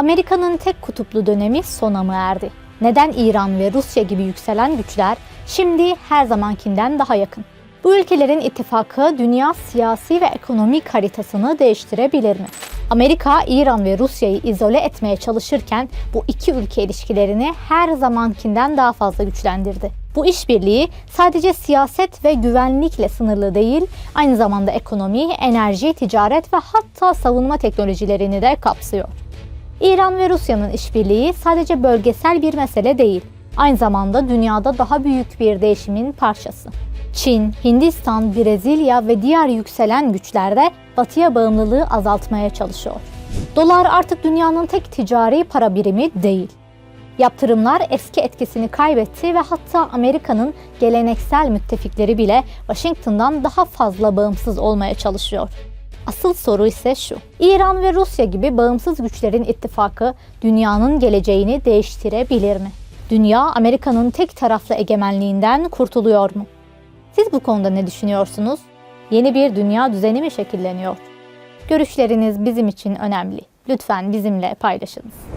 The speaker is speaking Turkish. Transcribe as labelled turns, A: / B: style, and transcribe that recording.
A: Amerika'nın tek kutuplu dönemi sona mı erdi? Neden İran ve Rusya gibi yükselen güçler şimdi her zamankinden daha yakın? Bu ülkelerin ittifakı dünya siyasi ve ekonomik haritasını değiştirebilir mi? Amerika, İran ve Rusya'yı izole etmeye çalışırken bu iki ülke ilişkilerini her zamankinden daha fazla güçlendirdi. Bu işbirliği sadece siyaset ve güvenlikle sınırlı değil, aynı zamanda ekonomi, enerji, ticaret ve hatta savunma teknolojilerini de kapsıyor. İran ve Rusya'nın işbirliği sadece bölgesel bir mesele değil, aynı zamanda dünyada daha büyük bir değişimin parçası. Çin, Hindistan, Brezilya ve diğer yükselen güçler de batıya bağımlılığı azaltmaya çalışıyor. Dolar artık dünyanın tek ticari para birimi değil. Yaptırımlar eski etkisini kaybetti ve hatta Amerika'nın geleneksel müttefikleri bile Washington'dan daha fazla bağımsız olmaya çalışıyor. Asıl soru ise şu. İran ve Rusya gibi bağımsız güçlerin ittifakı dünyanın geleceğini değiştirebilir mi? Dünya Amerika'nın tek taraflı egemenliğinden kurtuluyor mu? Siz bu konuda ne düşünüyorsunuz? Yeni bir dünya düzeni mi şekilleniyor? Görüşleriniz bizim için önemli. Lütfen bizimle paylaşınız.